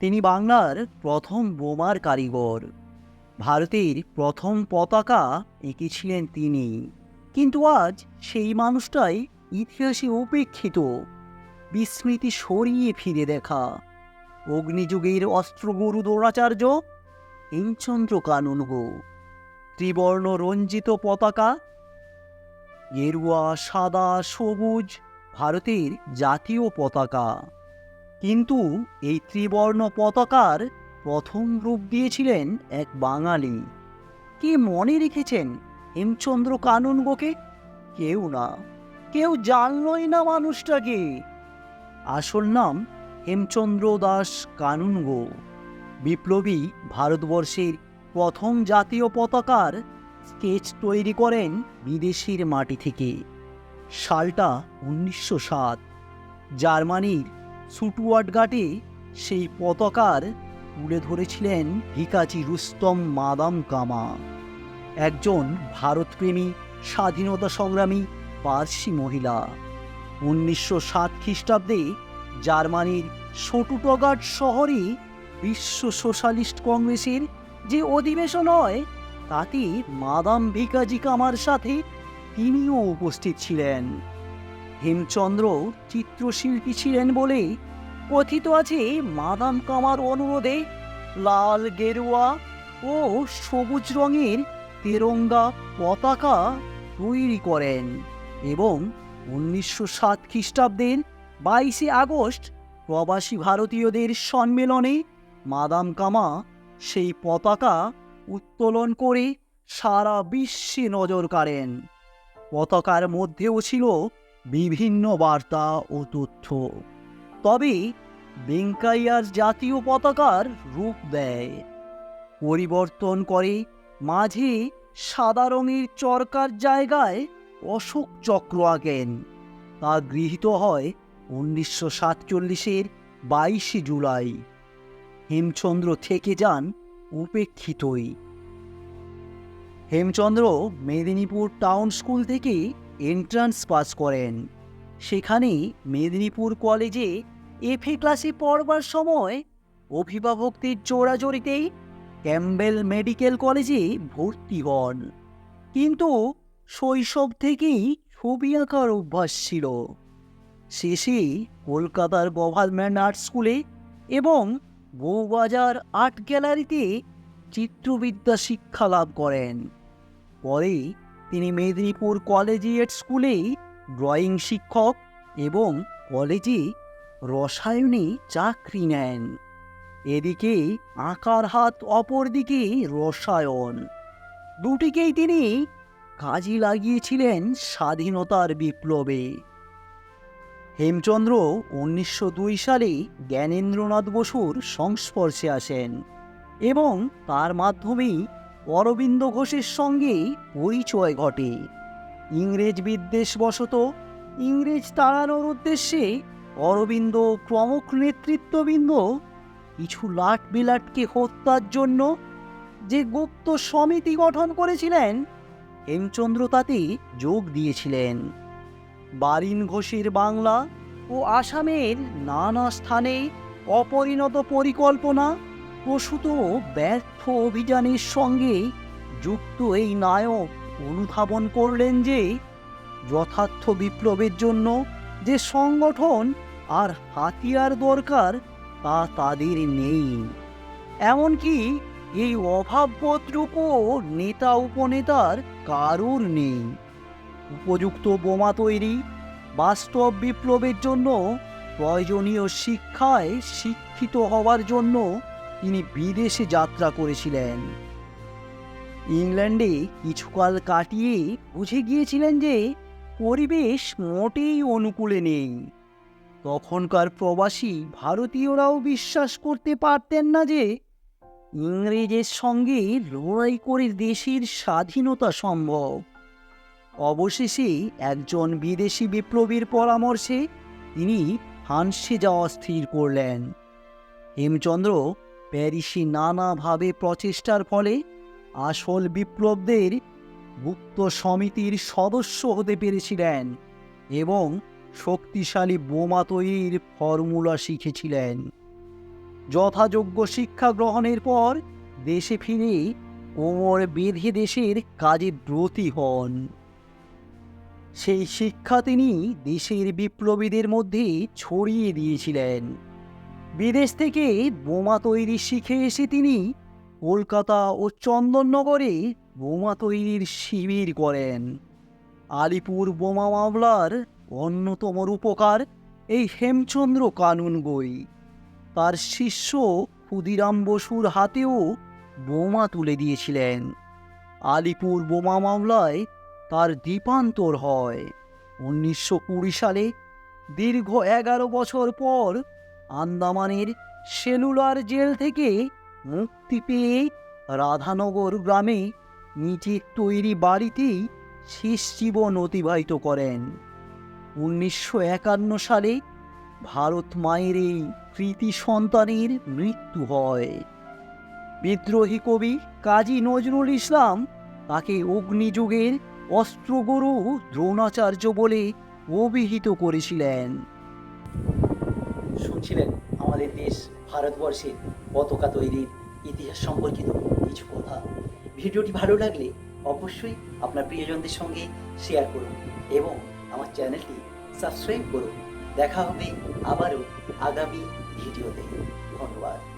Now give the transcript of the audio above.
তিনি বাংলার প্রথম বোমার কারিগর। ভারতের প্রথম পতাকা এঁকেছিলেন তিনি। কিন্তু আজ সেই মানুষটাই ইতিহাসে উপেক্ষিত। বিস্মৃতি সরিয়ে ফিরে দেখা। অগ্নিযুগের অস্ত্রগুরু দ্রোণাচার্য হেমচন্দ্র কানুনগো ত্রিবর্ণ রঞ্জিত পতাকা। গেরুয়া, সাদা, সবুজ ভারতের জাতীয় পতাকা। কিন্তু এই ত্রিবর্ণ পতাকার প্রথম রূপ দিয়েছিলেন এক বাঙালি। কে মনে রেখেছেন হেমচন্দ্র কানুনগোকে কেউ না। কেউ জানলই না মানুষটাকে। আসল নাম হেমচন্দ্র দাস কানুনগো বিপ্লবী ভারতবর্ষের প্রথম জাতীয় পতাকার স্কেচ তৈরি করেন বিদেশির মাটি থেকে। সালটা উনিশশো সাত। জার্মানির সুটুয়ার্টগাটে সেই পতাকার তুলে ধরেছিলেন ভিকাচি রুস্তম মাদাম কামা। একজন ভারতপ্রেমী, স্বাধীনতা সংগ্রামী, পার্সি মহিলা। উনিশশো সাত খ্রিস্টাব্দে জার্মানির সটুটগাট শহরে বিশ্ব সোশ্যালিস্ট কংগ্রেসের যে অধিবেশন হয় তাতে মাদাম ভিকাজি কামার সাথে তিনিও উপস্থিত ছিলেন। হেমচন্দ্র চিত্রশিল্পী ছিলেন বলে কথিত আছে মাদাম কামার অনুরোধে লাল গেরুয়া ও সবুজ রঙের তেরঙ্গা পতাকা তৈরি করেন এবং উনিশশো সাত খ্রিস্টাব্দের বাইশে আগস্ট প্রবাসী ভারতীয়দের সম্মেলনে মাদাম কামা সেই পতাকা উত্তোলন করে সারা বিশ্বে নজর কাড়েন। পতাকার মধ্যেও ছিল বিভিন্ন বার্তা ও তথ্য। তবে বেঙ্কাইয়ার জাতীয় পতাকার রূপ দেয়। পরিবর্তন করে মাঝে সাদা রঙের চরকার জায়গায় অশোক চক্র আঁকেন। তা গৃহীত হয় উনিশশো সাতচল্লিশের বাইশে জুলাই। হেমচন্দ্র থেকে যান উপেক্ষিতই। হেমচন্দ্র মেদিনীপুর টাউন স্কুল থেকে এন্ট্রান্স পাস করেন। সেখানে মেদিনীপুর কলেজে এফএ ক্লাসে পড়বার সময় অভিভাবকদের জোড়াজোড়িতেই ক্যাম্বেল মেডিকেল কলেজে ভর্তি হন। কিন্তু শৈশব থেকেই ছবি আঁকার অভ্যাস ছিল। শেষে কলকাতার গভর্নমেন্ট আর্ট স্কুলে এবং বউবাজার আর্ট গ্যালারিতে চিত্রবিদ্যা শিক্ষা লাভ করেন। পরে তিনি মেদিনীপুর কলেজিয়েট স্কুলেই ড্রয়িং শিক্ষক এবং কলেজে রসায়নে চাকরি নেন। এদিকে আঁকার হাত অপরদিকে রসায়ন। দুটিকেই তিনি কাজে লাগিয়েছিলেন স্বাধীনতার বিপ্লবে। হেমচন্দ্র উনিশশো দুই সালে জ্ঞানেন্দ্রনাথ বসুর সংস্পর্শে আসেন এবং তার মাধ্যমেই অরবিন্দ ঘোষের সঙ্গে পরিচয় ঘটে। ইংরেজ বিদ্বেষবশত ইংরেজ তাড়ানোর উদ্দেশ্যে অরবিন্দ প্রমুখ নেতৃত্ববৃন্দ কিছু লাট বিলাটকে হত্যার জন্য যে গুপ্ত সমিতি গঠন করেছিলেন, হেমচন্দ্র তাতে যোগ দিয়েছিলেন। বারিন ঘোষের বাংলা ও আসামের নানা স্থানে অপরিণত পরিকল্পনা প্রসূত ব্যর্থ অভিযানের সঙ্গে যুক্ত এই নায়ক অনুধাবন করলেন যে, যথার্থ বিপ্লবের জন্য যে সংগঠন আর হাতিয়ার দরকার তা তাদের নেই। এমনকি এই অভাববোধটুকুও নেতা উপনেতার কারুর নেই। উপযুক্ত বোমা তৈরি বাস্তব বিপ্লবের জন্য প্রয়োজনীয় শিক্ষায় শিক্ষিত হওয়ার জন্য তিনি বিদেশে যাত্রা করেছিলেন। ইংল্যান্ডে কিছুকাল কাটিয়ে বুঝে গিয়েছিলেন যে পরিবেশ মোটেই অনুকূলে নেই। তখনকার প্রবাসী ভারতীয়রাও বিশ্বাস করতে পারতেন না যে ইংরেজের সঙ্গে লড়াই করে দেশের স্বাধীনতা সম্ভব। অবশেষে একজন বিদেশি বিপ্লবীর পরামর্শে তিনি ফ্রান্সে যাওয়া স্থির করলেন। হেমচন্দ্র প্যারিসে নানাভাবে প্রচেষ্টার ফলে আসল বিপ্লবদের গুপ্ত সমিতির সদস্য হতে পেরেছিলেন এবং শক্তিশালী বোমা তৈরির ফর্মুলা শিখেছিলেন। যথাযোগ্য শিক্ষা গ্রহণের পর দেশে ফিরে কোমর বেঁধে দেশের কাজে ব্রতী হন। সেই শিক্ষা তিনি দেশের বিপ্লবীদের মধ্যে ছড়িয়ে দিয়েছিলেন। বিদেশ থেকে বোমা তৈরি শিখে এসে তিনি কলকাতা ও চন্দননগরে বোমা তৈরির শিবির করেন। আলিপুর বোমা মামলার অন্যতম রূপকার এই হেমচন্দ্র কানুন বই। তার শিষ্য ক্ষুদিরাম বসুর হাতেও বোমা তুলে দিয়েছিলেন। আলিপুর বোমা মামলায় তার দ্বীপান্তর হয়। উনিশশো কুড়ি সালে দীর্ঘ এগারো বছর পর আন্দামানের সেলুলার জেল থেকে মুক্তি পেয়ে রাধানগর গ্রামে নিজের তৈরি বাড়িতেই শেষ জীবন অতিবাহিত করেন। উনিশশো একান্ন সালে ভারত মায়ের এই কৃতি সন্তানের মৃত্যু হয়। বিদ্রোহী কবি কাজী নজরুল ইসলাম তাকে অগ্নিযুগের অস্ত্রগুরু দ্রোণাচার্য বলে অভিহিত করেছিলেন। শুনছিলেন আমাদের দেশ ভারতবর্ষের পতাকা তৈরির ইতিহাস সম্পর্কিত কিছু কথা। ভিডিওটি ভালো লাগলে অবশ্যই আপনার প্রিয়জনদের সঙ্গে শেয়ার করুন এবং আমার চ্যানেলটি সাবস্ক্রাইব করুন। দেখা হবে আবারও আগামী ভিডিওতে। ধন্যবাদ।